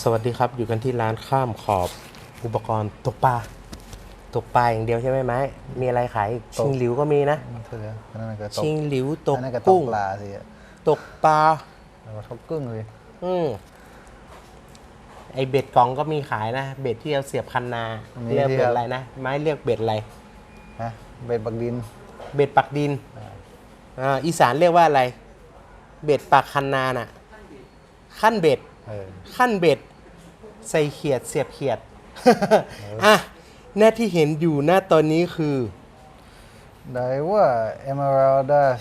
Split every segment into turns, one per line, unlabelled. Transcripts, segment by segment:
สวัสดีครับอยู่กันที่ร้านข้ามขอบอุปกรณ์ตกปลาตกปลาอย่างเดียวใช่ไหมไม้มีอะไรขายอีก
ตก
ชิงหลิวก็มีนะ
ใช่แล้วอันนั่นก็ตก
ชิงหลิวตก
อันนั่นก็ต
กุ้
ก
ง
ปลาสิอะ
ตกปลา
แล้วก็ทกกุ้งเลย
อืมไอเบ็ดกองก็มีขายนะเบ็ดที่เราเสียบคันนาเรียกเบ็ดอะไรนะไม้เรียกเบ็ดอะไร
นะเบ็ดบักดิน
เบ็ดปักดินอ่าอีสานเรียกว่าอะไร เบ็ดปักคันนาน่ะ ขั้นเบ็ด
เออ
ขั้นเบ็ดใส่เขียดเสียบเขียดอะหน้าที่เห็นอยู่หน้าตอนนี้คือ
ได้ว่า Emeraldas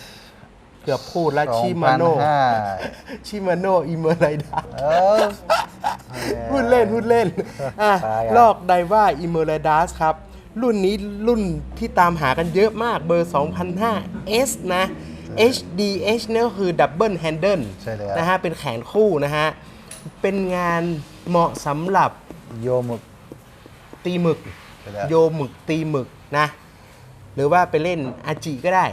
เกือบพูดแล้วชิมาโน
2,500
ชิมาโนอิเมอร์ไรดา
เออ
พูดเล่นพูดเล่นอะ
ตายอะ
ลอกไดว่าอิเมอร์ไรดัสครับ รุ่นนี้รุ่นที่ตามหากันเยอะมากเบอร์ 2005 S นะ HDH เนี่ยก็คือดับเบิลแฮนเดิล
ใช่แล้ว
นะฮะเป็นแขนคู่นะฮะ เป็นงานเหมาะสำหรับ
โยมุก
ตีหมึก
ใช่แล้ว
โยหมึกตีหมึกนะ หรือว่าไปเล่นอาจิก็ได้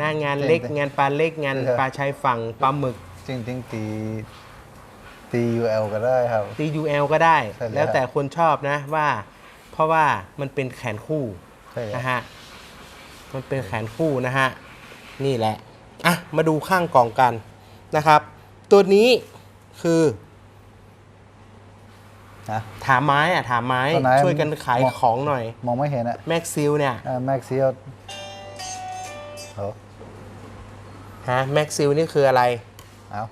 นะงานเล็ก
จริงๆ
งานปลาเล็ก งาน
ใช่
ปลาชายฝั่งปลาหมึก
จริงจริงๆตีตี UL ก็ได้ครับ
ตี UL ก็ได้
ใช่แล้ว
แล้วแต่คนชอบนะว่า เพราะว่ามันเป็นแขนคู่
ใช่แล้ว
นะฮะมันเป็นแขนคู่นะฮะ นี่แหละ อะ มาดูข้างกล่องกันนะครับ ตัวนี้คือ
นะ
ถามไม้อะถามไม้
ตัวไหน
ช่วยกันขาย
มอง
ของหน่อย
มองไม่เห็นอะ
แม็กซิลเนี่ย
แม็กซิลเออ
ฮะแม็กซิลนี่คืออะไร
เอา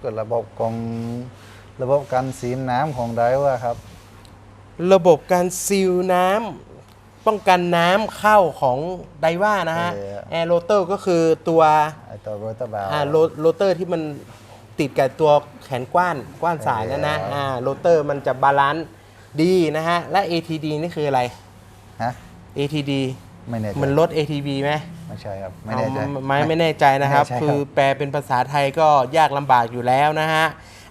เกิดระบบของระบบการสีน้ำของไดว่าครับ
ระบบการซีลน้ำป้องกันน้ำเข้าของไดว่านะฮะ
เออ
แอร์โรเตอร์ก็คือตัว
ไอตัวโรตาบาล
อ่าโรโรเตอร์ที่มัน ติดกับตัวแขนกว้านกว้านสายนั่นนะ
เอออ่
อ่าโรเตอร์มันจะบาลานซ์ดีนะฮะ และ ATD นี่คืออะไร
ฮะ
ATD
ไม่แน่ใจ
มันลด ATV ไหม
ไม่ใช่ครับ ไม่แน่ใจ
เอาไม่ไม่แน่ใจนะครับ
ไม่แน่ใจครับ
คือแปลเป็นภาษาไทยก็ยากลำบากอยู่แล้วนะฮะ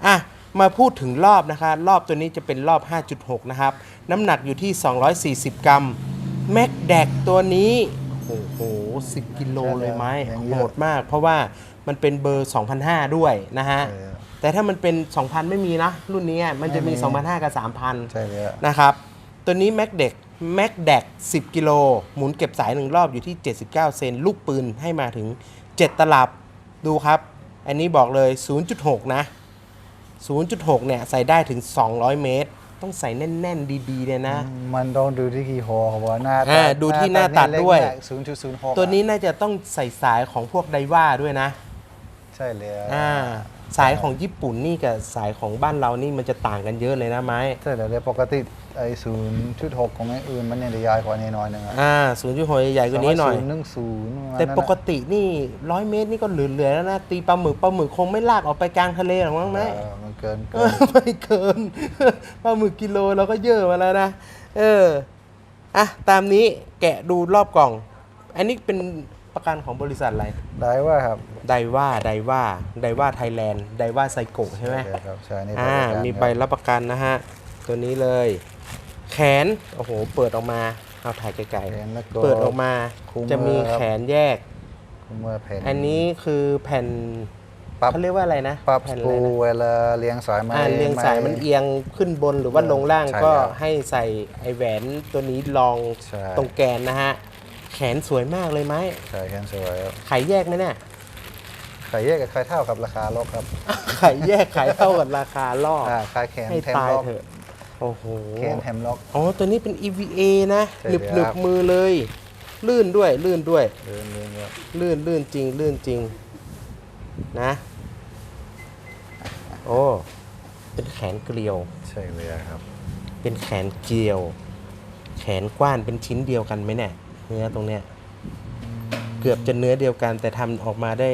อะมาพูดถึงรอบนะคะรอบตัวนี้จะเป็นรอบ 5.6 นะครับ น้ำหนักอยู่ที่ 240 กรัม แม็กแดกตัวนี้ โอ้โห 10 กิโลเลยไหม
ยังเย
โห
อะ
ดมาก เพราะว่า มันเป็นเบอร์2,500ด้วยนะฮะ
เออ
แต่ถ้ามันเป็น 2,000 ไม่มีนะ รุ่นนี้มันจะมี
ไม่มี
2,500กับ3,000
ใช่เลยอะ
นะครับ ตัวนี้แม็กเด็กแม็กแดก10 กิโล หมุนเก็บสายหนึ่งรอบอยู่ที่ 79 เซน ลูกปืนให้มาถึง 7 ตลับ ดูครับ อันนี้บอกเลย 0.6 นะ 0.6 เนี่ย ใส่ได้ถึง 200 เมตร ต้องใส่แน่น ๆ ดี ๆเลยนะ
มันต้องดูที่กี่หอครับว่าหน้า
อ่าดูที่หน้าตัดด้วย
ศูนย์จุดศูนย์หก
ตัวนี้น่าจะต้องใส่สายของพวกไดว่าด้วยนะ
ใช่เลยอะ
อ่าสายของญี่ปุ่นนี่กับสายของบ้านเรานี่มันจะต่างกันเยอะเลยนะไม้
ใช่เลยปกติไอ้ศูนย์จุดหกของไอ้อื่นมันเนี่ยจะยาวกว่านี้น้อยหนึงอะ
อ่า0.6ใหญ่กว่านี้หน่อย
หนึ่งศูนย์
แต่ปกตินี่ร้อยเมตรนี่ก็เหลือๆแล้วนะ ตีปลาหมึกปลาหมึกคงไม่ลากออกไปกลางทะเลหรอกมั้งไหม
เออมันเกิน
เอ
เกิ
อนไม่เกิน ปลาหมึกกิโลเราก็เยอะมาแล้วนะ เออ อะ ตามนี้แกะดูรอบกล่อง อันนี้เป็น ประกันของบริษัทอะไร
ได้ว่าครับ
ไดว่าไดว่าไดว่าไทยแลนด์ไดว่าไซโกใช่ไหม
ใช่ครับใช่นี่
อ่า
ประกัน
มีใบรับประกันนะฮะ ตัวนี้เลย แขน โอ้โห เปิดออกมาเอาถ่ายไกล
แขนแล้วก็
ๆเปิดออกมา
คุม
จะมี
มือครับ
แขนแยก
เมื่อแผ่น
อันนี้คือแผ่น
ปรับ
เขาเรียกว่าอะไรนะ
ปรับ
แผ่น
ส
อะ
ปู
ไรนะ
เวลาเลี้ยงสายไม้
อ่าเรียงสายมัน
ไเอี
ยงขึ้นบนหรือว่าลงล่าง
ใช่
ก็
แล้ว
ให้ใส่ไอแหวนตัวนี้รอง
ใช่
ตรงแกนนะฮะแขนสวยมากเลยไหม
ใช่แขนสวยครับ
ขายแยกไหมเนี่ย
ขายแยกกับขายเท่ากับราคาล็อกครับ
ขายแยกขายเท่ากับราคาล่อ
อ่าขายแขน
ให้
แถม
ตาย
ล็อก
เถอะโอ้โห
แขนแถมล็อก
อ๋อตัวนี้เป็น EVA นะ
ใช่
หนึบหนึบ
ครับ
มือเลย ลื่นด้วยลื่นด้วย
เดินเดินครับ
ลื่นลื่นจริงลื่นจริง นะ โอ้ เป็นแขนเกลียว
ใช่เลยครับ
เป็นแขนเกลียว แขนกว้านเป็นชิ้นเดียวกันไหมเนี่ย เนื้อตรงเนี้ยเกือบจะเนื้อเดียวกัน แต่ทำออกมาได้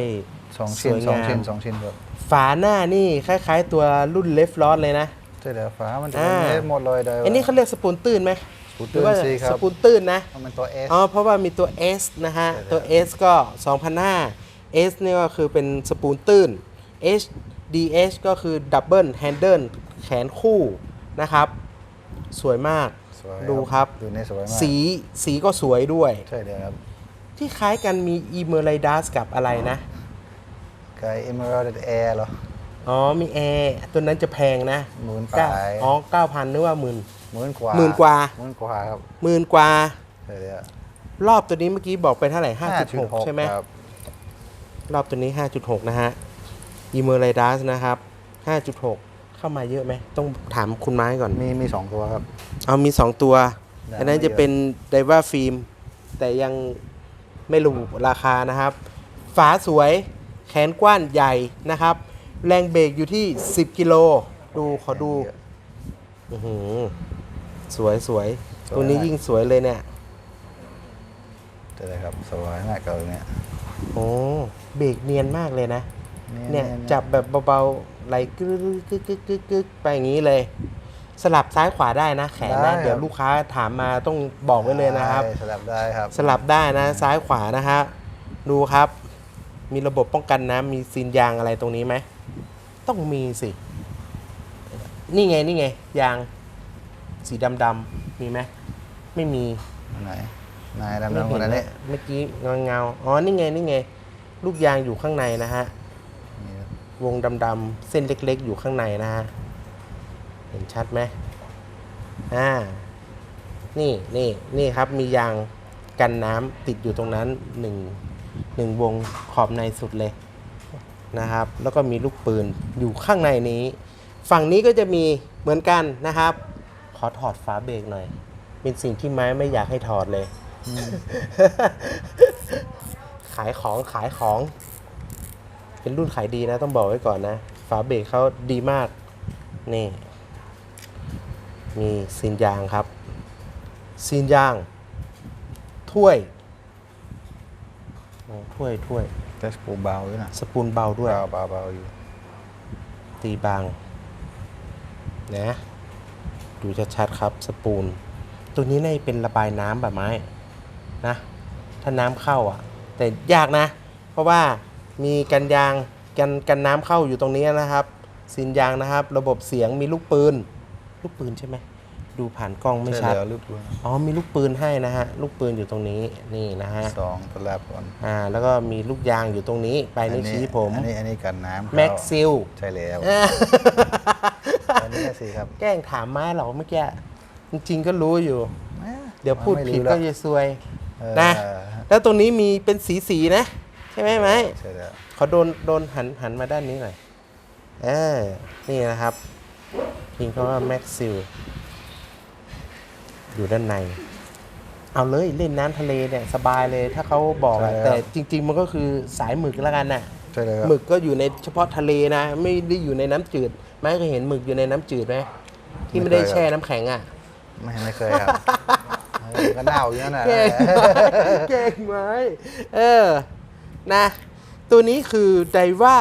สองชิ้น
สวย
สอง
งาม
ชิ้นสองชิ้นครับ
ฝาหน้านี่คล้าย ๆ ตัวรุ่นเลฟลอสเลยนะ
ใช่แล้วฟ้ามันจะ
อ่า
เป็นเม็ดหมดเลยได้
อันนี้เขาเรียกสปูนตื้นไหม
สปูน
ห
ตื้
รื
น
ว่า
สิครับ
สปูนตื้นนะ
มันตัว S
อ๋อ เพราะว่ามีตัว S นะฮะ
ใช่แล้ว
ตัว S ก็2,500 S เนี่ยก็คือเป็นสปูนตื้น H DH ก็คือดับเบิลแฮนเดิลแขนคู่นะครับ สวยมาก
สวย
ดูครับ
ดูในสวยมาก
สีสีก็สวยด้วย
ใช่เลยครับ
ที่คล้ายกันมี e m e r a l d a s กับอะไรนะ
กาย Emerald Air เหรอ
อ๋อ มีแอร์ตัวนั้นจะแพงนะ
หมื่น
เก้า
ปลาย
อ๋อเก้าพันนึกว่าหมื่น
หมื่นกว่า
หมื่นกว่า
หมื่นกว่าครับ
หมื่นกว่า
ใช่แล้ว
รอบตัวนี้เมื่อกี้บอกไปเท่าไหร่ห้าจุดหกใช่ไหม
ครับ
รอบตัวนี้5.6นะฮะ e m e r i d a s นะครับ5.6 เข้ามาเยอะไหมต้องถามคุณไม้ก่อน
มีมีสองตัวครับ
เอามี2ตัว
ได้
อันนั้น
ไม่เย
จะ
อะ
เป็นไดว่าฟิล์ม แต่ยังไม่รู้ราคานะครับ ฝาสวยแขนกว้านใหญ่นะครับ แรงเบรกอยู่ที่ 10 กิโล ดูขอดูอื้อหือสวยสวยตัวนี้ยิ่งสวยเลยเนี่ย
ใช่เลยครับสวยมากเก่าเนี่ย
โอ้เบรกเนียนมากเลยนะ เนี่ย
ๆ
จับแบบเบาๆไหลกึกกึกกึกกึกกึกไปอย่างนี้เลย สลับซ้ายขวาได้นะ แขน
ได้
นะเดี๋ยว
ครับ
ลูกค้าถามมาต้องบอกไว้เลยนะครับ
ได้สลับได้ครับ
สลับได้นะซ้ายขวานะฮะดูครับ มีระบบป้องกันน้ำมีซีนยางอะไรตรงนี้ไหมต้องมีสิ นี่ไงนี่ไง ยาง สีดำๆมีไหมไม่มี
ไหนนายดำ
ไม่
ๆค
เห็
น
น
นั้น
นะ
นี่
เมื่อกี้เงาเงาๆอ๋อนี่ไงนี่ไง ลูกยางอยู่ข้างในนะฮะ
นี่ครับ
วงดำๆเส้นเล็กๆ อยู่ข้างในนะฮะเห็นชัดไหมอ่านี่นี่นี่ครับมียางกันน้ำติดอยู่ตรงนั้นหนึ่งหนึ่งวงขอบในสุดเลยนะครับ แล้วก็มีลูกปืนอยู่ข้างในนี้ ฝั่งนี้ก็จะมีเหมือนกันนะครับ ขอถอดฝาเบรกหน่อย เป็นสิ่งที่ไม้ไม่อยากให้ถอดเลย ขายของขายของ เป็นรุ่นขายดีนะต้องบอกไว้ก่อนนะ ฝาเบรกเขาดีมาก นี่ มีซีนยางครับ ซีนยาง ถ้วยโอ้ถ้วยถ้วย
แต่ปูเบาอยู่นะ
สปูนเบาด้วย
เบาเบาเบาอยู่
ตีบาง นะ ดูชัดๆครับ สปูน ตัวนี้น่าจะเป็นระบายน้ำแบบไม้ นะ ถ้าน้ำเข้าอะ แต่ยากนะ เพราะว่า มีกันยางกันกันน้ำเข้าอยู่ตรงนี้นะครับซีนยางนะครับ ระบบเสียงมีลูกปืน ลูกปืนใช่ไหมดูผ่านกล้องไม่ชัด
ใแล้วลูกปืน
อ๋อมีลูกปืนให้นะฮะลูกปืนอยู่ตรงนี้นี่นะฮะ
สองตลับก่อน
อ่าแล้วก็มีลูกยางอยู่ตรงนี้ไปลายนิ้วชี้ผม
อันนี้อันนี้กันน้ำเข้า
แม็กซิล
ใช่แล้ว
อ่า
อันนี้สิครับ
แกล้งถามไม้เหรอเมื่อกี้จริงๆก็รู้อยู่
แหม
เดี๋ยวพูด
ไม่รู้
ผิด
แล้ว
ก็จะซวย
เออ
นะแล้วตรงนี้มีเป็นสีสีๆนะ ใช่ไหมไหม
ใช่แล้ว
ขอโดนโดนหันหันมาด้านนี้หน่อยเออนี่นะครับพิงเขาว่าแม็กซิลอยู่ด้านใน เอาเลยเล่นน้ำทะเลเนี่ยสบายเลยถ้าเขาบอกอะแต่จริง ๆ มันก็คือสายหมึกแล้วกันน่ะ
ใช่แล้วครับ
หมึกก็อยู่ในเฉพาะทะเลนะ ไม่ได้อยู่ในน้ำจืด ไม่เคยเห็นหมึกอยู่ในน้ำจืดไหมที่ไม่ได้แช่น้ำแข็งอะ
ไม่ไม่เคยครับเออก็เน่าอย่างนั้นแหละ
เก่งไม้เก่งไม้เออ นะ ตัวนี้คือ d i v a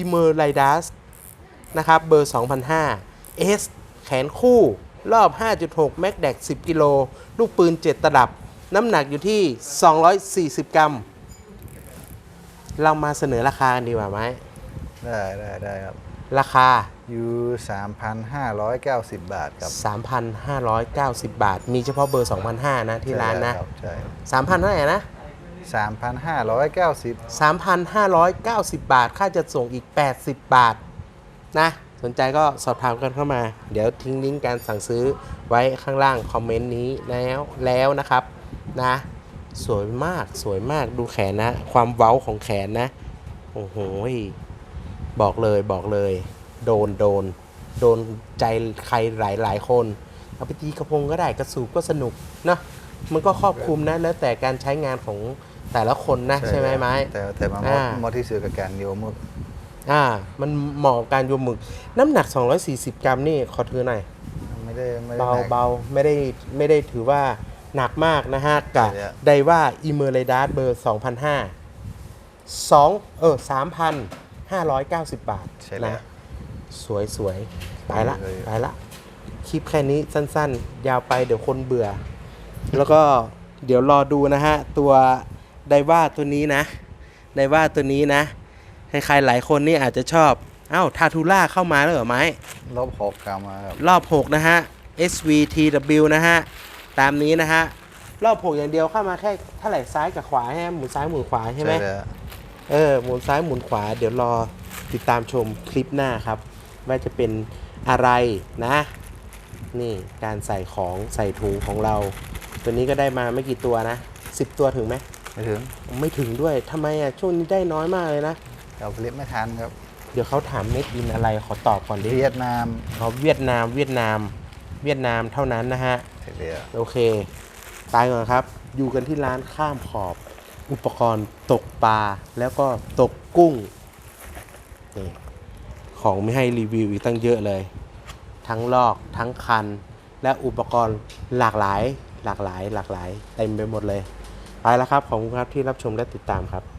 e m e r i d a s นะครับ เบอร์ 2005 S แขนคู่ รอบ 5.6 แม็กแดก 10 กิโล ลูกปืน 7 ตลับ น้ำหนักอยู่ที่ 240 กรัม เรามาเสนอราคากันดีกว่าไหม
ได้ได้ได้ครับ
ราคา
อยู่ 3,590 บาทครับ
3,590 บาท มีเฉพาะเบอร์ 2,500 นะที่ร้านนะ
ใช่
3,000เท่าไหร่นะ
3,590
3,590 บาท ค่าจัดส่งอีก 80 บาท นะ สนใจก็สอบถามกันเข้ามา เดี๋ยวทิ้งลิงก์การสั่งซื้อไว้ข้างล่างคอมเมนต์นี้แล้วแล้วนะครับ นะ สวยมากสวยมากดูแขนนะ ความเว้าของแขนนะ โอ้โห บอกเลยบอกเลย โดนโดน โดนใจใครหลายหลายคน เอาไปตีกระพงก็ได้กระสูบก็สนุกนะมันก็ครอบคลุมนะแล้วแต่การใช้งานของ แต่ละคนนะใช่ไหมไม้
แต่แต่มา
อ่า
มอที่ซื้อกับการโยมึก
อ่า มันเหมาะกับการโยมหมึก น้ำหนัก 240 กรัมนี่ขอถือหน่อย
ไม่ได้ไม่ได้
เบา
หนัก
เบาไม่ได้ไม่ได้ถือว่าหนักมากนะฮะกับ
ใช่แล้ว
ไดว่าอิเมอร์เรดัสเบอร์2,500 2เออ3,590 บาท
ใช่แล้ว
นะ สวยสวยไปละ
เลย
ไปละ คลิปแค่นี้สั้นๆ ยาวไปเดี๋ยวคนเบื่อ แล้วก็เดี๋ยวรอดูนะฮะ ตัว ไดว่าตัวนี้นะไดว่าตัวนี้นะ ใครๆหลายคนนี่อาจจะชอบ เอ้าทาทูล่าเข้ามาแล้วเหรอไหม
ลบหกกรัมมาครับ
รอบ 6 นะฮะ SVTW นะฮะ ตามนี้นะฮะ รอบ6อย่างเดียวเข้ามาแค่เท่าไหร่ซ้ายกับขวาใช่ไหมหมุนซ้ายหมุนขวาใช่ไหม
แล้ว
เออหมุนซ้ายหมุนขวา เดี๋ยวรอติดตามชมคลิปหน้าครับ ว่าจะเป็นอะไรนะ นี่การใส่ของใส่ถุงของเรา ตัวนี้ก็ได้มาไม่กี่ตัวนะ 10 ตัวถึงไหม
ไม่ถึง
ไม่ถึงด้วยทำไมอะช่วงนี้ได้น้อยมากเลยนะ
เราผลิตไม่ทันครับ
เดี๋ยวเขาถามเม็ดอินอะไรขอตอบก่อนดิ
เวียดนาม
เขาเวียดนามเวียดนาม เวียดนามเท่านั้นนะฮะ
เดียว
โอเคตายก่อนครับ อยู่กันที่ร้านข้ามขอบ อุปกรณ์ตกปลาแล้วก็ตกกุ้งนี่ของไม่ให้รีวิวอีกตั้งเยอะเลย ทั้งลอกทั้งคัน และอุปกรณ์หลากหลาย หลากหลาย หลากหลายเต็มไปหมดเลยไป แล้วครับ ขอบคุณครับที่รับชมและติดตามครับ